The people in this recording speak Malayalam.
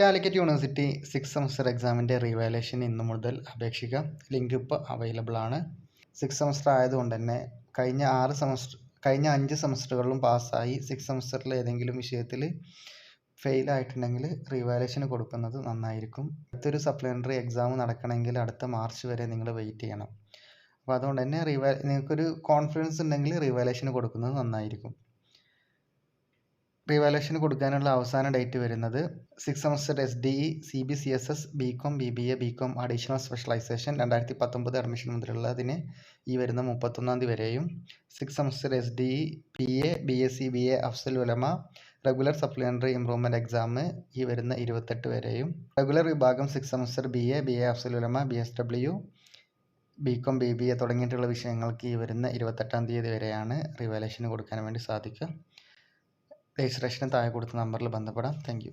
കാലിക്കറ്റ് യൂണിവേഴ്സിറ്റി സിക്സ് സെമസ്റ്റർ എക്സാമിന്റെ റീവാലേഷൻ ഇന്നു മുതൽ അപേക്ഷിക്കാം. ലിങ്ക് ഇപ്പോൾ അവൈലബിൾ ആണ്. സിക്സ് സെമസ്റ്റർ ആയതുകൊണ്ട് തന്നെ കഴിഞ്ഞ ആറ് സെമസ്റ്റർ കഴിഞ്ഞ അഞ്ച് സെമസ്റ്ററുകളിലും പാസ്സായി സിക്സ് സെമസ്റ്ററിൽ ഏതെങ്കിലും വിഷയത്തിൽ ഫെയിൽ ആയിട്ടുണ്ടെങ്കിൽ റീവാലേഷന് കൊടുക്കുന്നത് നന്നായിരിക്കും. അടുത്തൊരു സപ്ലിമെന്ററി എക്സാം നടക്കണമെങ്കിൽ അടുത്ത മാർച്ച് വരെ നിങ്ങൾ വെയിറ്റ് ചെയ്യണം. അപ്പോൾ അതുകൊണ്ട് തന്നെ റിവാ നിങ്ങൾക്കൊരു കോൺഫിഡൻസ് ഉണ്ടെങ്കിൽ റീവാലേഷന് കൊടുക്കുന്നത് നന്നായിരിക്കും. റീവാലേഷന് കൊടുക്കാനുള്ള അവസാന ഡേറ്റ് വരുന്നത് six semester S D E C B C S S B com B B A B com additional specialisation രണ്ടായിരത്തി പത്തൊമ്പത് അഡ്മിഷൻ മുതലുള്ളതിന് ഈ വരുന്ന മുപ്പത്തൊന്നാം തീയതി വരെയും. Six semester S D E P A B S C B A Afzal Ulama regular supplementary improvement exam ഈ വരുന്ന ഇരുപത്തെട്ട് വരെയും. റെഗുലർ വിഭാഗം six semester B A B A Afzal Ulama B S W B com B B A തുടങ്ങിയിട്ടുള്ള വിഷയങ്ങൾക്ക് ഈ വരുന്ന ഇരുപത്തെട്ടാം തീയതി വരെയാണ് റിവാലേഷന് കൊടുക്കാൻ വേണ്ടി സാധിക്കുക. രജിസ്ട്രേഷന് താഴെ കൊടുത്ത നമ്പറിൽ ബന്ധപ്പെടാം. താങ്ക്